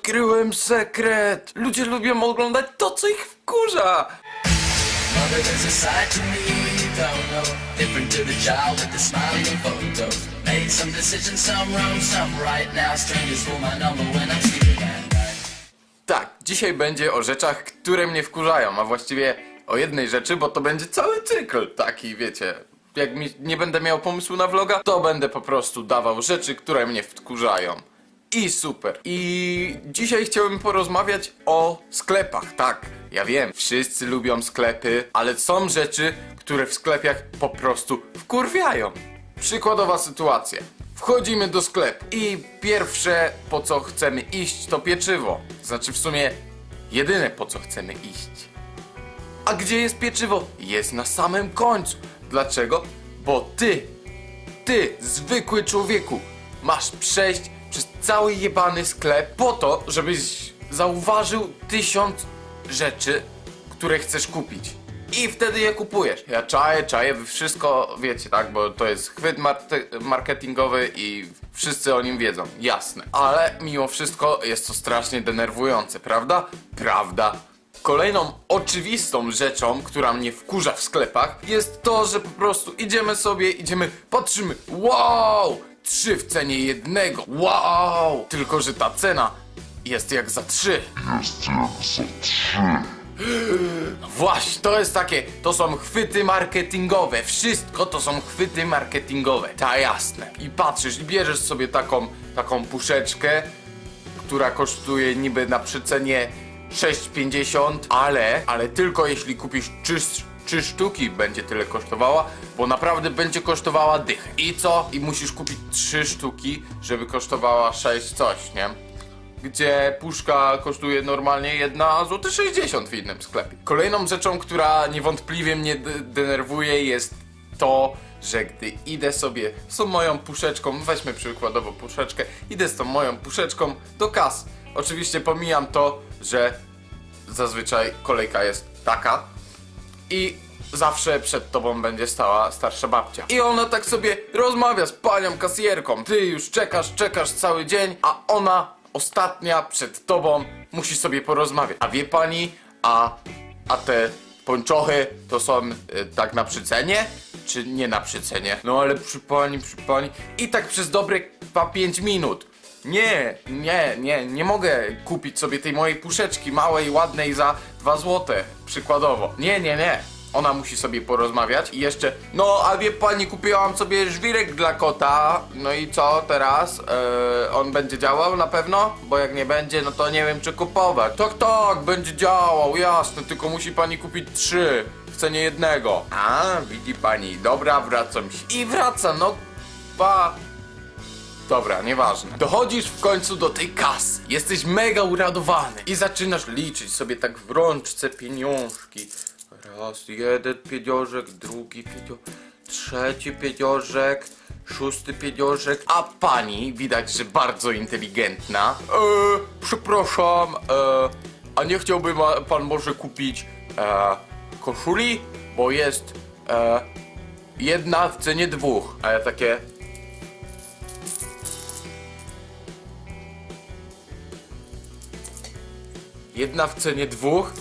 Odkryłem sekret! Ludzie lubią oglądać to, co ich wkurza! Tak, dzisiaj będzie o rzeczach, które mnie wkurzają, a właściwie o jednej rzeczy, bo to będzie cały cykl taki, wiecie. Jak mi nie będę miał pomysłu na vloga, to będę po prostu dawał rzeczy, które mnie wkurzają. I super. I dzisiaj chciałbym porozmawiać o sklepach. Tak, ja wiem, wszyscy lubią sklepy, ale są rzeczy, które w sklepach po prostu wkurwiają. Przykładowa sytuacja. Wchodzimy do sklepu i pierwsze po co chcemy iść to pieczywo. Znaczy w sumie jedyne po co chcemy iść. A gdzie jest pieczywo? Jest na samym końcu. Dlaczego? Bo ty, ty, zwykły człowieku, masz przejść przez cały jebany sklep po to, żebyś zauważył tysiąc rzeczy, które chcesz kupić. I wtedy je kupujesz. Ja czaję, czaję, wy wszystko wiecie, tak? Bo to jest chwyt marketingowy i wszyscy o nim wiedzą. Jasne. Ale mimo wszystko jest to strasznie denerwujące, prawda? Prawda. Kolejną oczywistą rzeczą, która mnie wkurza w sklepach, jest to, że po prostu idziemy sobie, idziemy, patrzymy, wow! Trzy w cenie jednego, wow! Tylko, że ta cena jest jak za trzy. No właśnie, to jest takie, to są chwyty marketingowe, wszystko to są chwyty marketingowe, ta jasne. I patrzysz i bierzesz sobie taką, taką puszeczkę, która kosztuje niby na przecenie 6,50, ale, ale tylko jeśli kupisz 3, trzy sztuki będzie tyle kosztowała, bo naprawdę będzie kosztowała dychę. I co? I musisz kupić 3 sztuki, żeby kosztowała 6 coś, nie? Gdzie puszka kosztuje normalnie 1 zł 60 w innym sklepie. Kolejną rzeczą, która niewątpliwie mnie denerwuje jest to, że gdy idę sobie z tą moją puszeczką, weźmy przykładowo puszeczkę, idę z tą moją puszeczką do kas. Oczywiście pomijam to, że zazwyczaj kolejka jest taka i zawsze przed tobą będzie stała starsza babcia. I ona tak sobie rozmawia z panią kasjerką. Ty już czekasz, czekasz cały dzień, a ona ostatnia przed tobą musi sobie porozmawiać. A wie pani, a, a te pończochy to są y, tak na przycenie? Czy nie na przycenie? No ale przy pani, przy pani. I tak przez dobre 5 minut. Nie, nie, nie, nie mogę kupić sobie tej mojej puszeczki małej, ładnej za 2 złote, przykładowo. Nie, nie, nie. Ona musi sobie porozmawiać i jeszcze, no a wie pani, kupiłam sobie żwirek dla kota, no i co teraz? Eee, on będzie działał na pewno? Bo jak nie będzie, no to nie wiem czy kupować. Tak, tak, będzie działał, jasne, tylko musi pani kupić trzy w cenie jednego. A, widzi pani, dobra, wracam się. I wraca, no, pa, Dobra, nieważne. Dochodzisz w końcu do tej kasy. Jesteś mega uradowany. I zaczynasz liczyć sobie tak w rączce pieniążki. Raz, jeden pieniążek, drugi pieniążek, trzeci pieniążek, szósty pieniążek. A pani, widać, że bardzo inteligentna. Eee, przepraszam, eee, a nie chciałby ma, pan może kupić eee, koszuli? Bo jest eee, jedna w cenie dwóch. A ja takie... Jedna w cenie dwóch?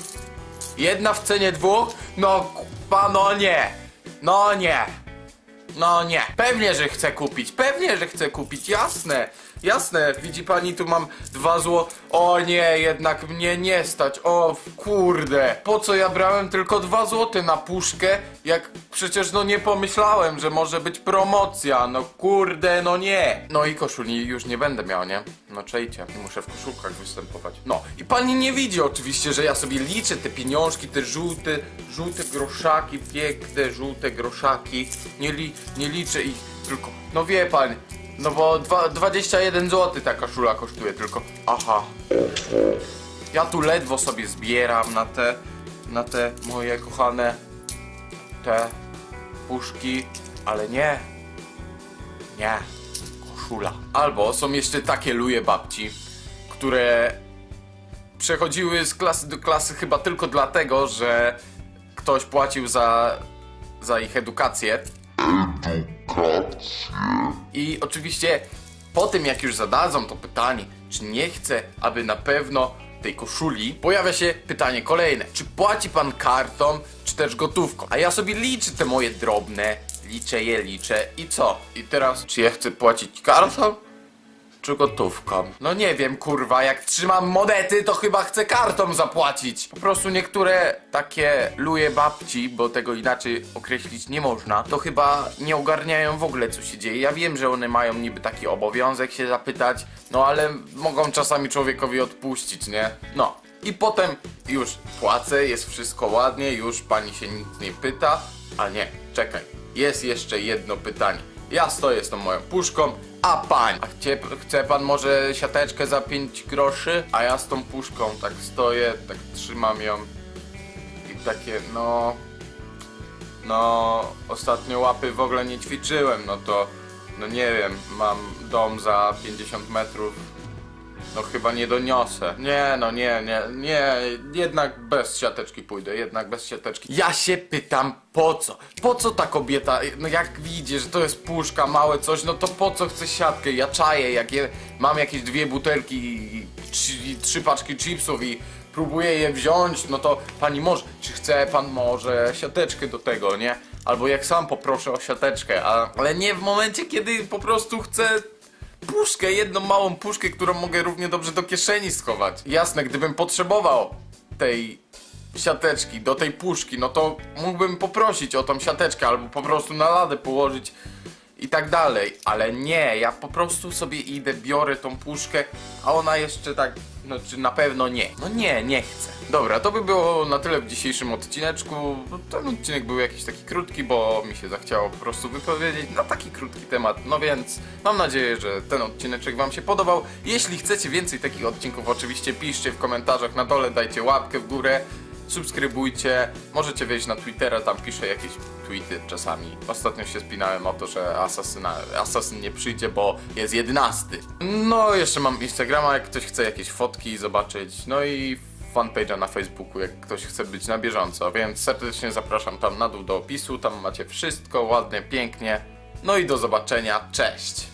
Jedna w cenie dwóch? No, kupa, no nie. No nie. No nie. Pewnie, że chcę kupić. Pewnie, że chcę kupić. Jasne. Jasne. Widzi pani, tu mam dwa zło. O nie, jednak mnie nie stać. O kurde. Po co ja brałem tylko dwa złote na puszkę? Jak przecież no nie pomyślałem, że może być promocja. No kurde, no nie. No i koszuli już nie będę miał, nie? No czejcie. Muszę w koszulkach występować. No i pani nie widzi oczywiście, że ja sobie liczę te pieniążki, te żółte, żółte groszaki, piękne żółte groszaki. Nie, li, nie liczę ich, tylko, no wie pan, no bo dwa, 21 zł ta koszula kosztuje tylko. Aha. Ja tu ledwo sobie zbieram na te, na te moje kochane, te puszki, ale nie. Nie. Koszula. Albo są jeszcze takie luje babci, które przechodziły z klasy do klasy chyba tylko dlatego, że ktoś płacił za, za ich edukację. I oczywiście po tym jak już zadadzą to pytanie, czy nie chce, aby na pewno tej koszuli, pojawia się pytanie kolejne. Czy płaci pan kartą, czy też gotówką? A ja sobie liczę te moje drobne, liczę je, liczę i co? I teraz, czy ja chcę płacić kartą? Czy gotówką? No nie wiem, kurwa, jak trzymam monety, to chyba chcę kartą zapłacić. Po prostu niektóre takie luje babci, bo tego inaczej określić nie można, to chyba nie ogarniają w ogóle co się dzieje. Ja wiem, że one mają niby taki obowiązek się zapytać, no ale mogą czasami człowiekowi odpuścić, nie? No. I potem już płacę, jest wszystko ładnie, już pani się nic nie pyta, a nie, czekaj, jest jeszcze jedno pytanie. Ja stoję z tą moją puszką, a pań, a chcie, chce pan może siateczkę za 5 groszy? A ja z tą puszką tak stoję, tak trzymam ją. I takie, no... No, ostatnio łapy w ogóle nie ćwiczyłem, no to, no nie wiem, mam dom za 50 metrów, no chyba nie doniosę. Nie, no nie, nie, nie, jednak bez siateczki pójdę, jednak bez siateczki. Ja się pytam, po co? Po co ta kobieta, no jak widzi, że to jest puszka, małe coś, no to po co chce siatkę? Ja czaję, jak je, mam jakieś dwie butelki, i trzy, i trzy paczki chipsów i próbuję je wziąć, no to pani może, czy chce pan może siateczkę do tego, nie? Albo jak sam poproszę o siateczkę, a, ale nie w momencie, kiedy po prostu chcę puszkę, jedną małą puszkę, którą mogę równie dobrze do kieszeni schować. Jasne, gdybym potrzebował tej siateczki do tej puszki, no to mógłbym poprosić o tą siateczkę albo po prostu na ladę położyć i tak dalej, ale nie, ja po prostu sobie idę, biorę tą puszkę, a ona jeszcze tak, no czy na pewno nie. No nie, nie chcę. Dobra, to by było na tyle w dzisiejszym odcineczku. No, Ten odcinek był jakiś taki krótki, bo mi się zachciało po prostu wypowiedzieć na taki krótki temat. No więc mam nadzieję, że ten odcineczek wam się podobał. Jeśli chcecie więcej takich odcinków, oczywiście piszcie w komentarzach na dole, dajcie łapkę w górę subskrybujcie, możecie wejść na Twittera, tam piszę jakieś tweety czasami. Ostatnio się spinałem o to, że asasyna, asasyn nie przyjdzie, bo jest 11. No, jeszcze mam Instagrama, jak ktoś chce jakieś fotki zobaczyć, no i fanpage'a na Facebooku, jak ktoś chce być na bieżąco, więc serdecznie zapraszam tam na dół do opisu, tam macie wszystko ładnie, pięknie. No i do zobaczenia, cześć!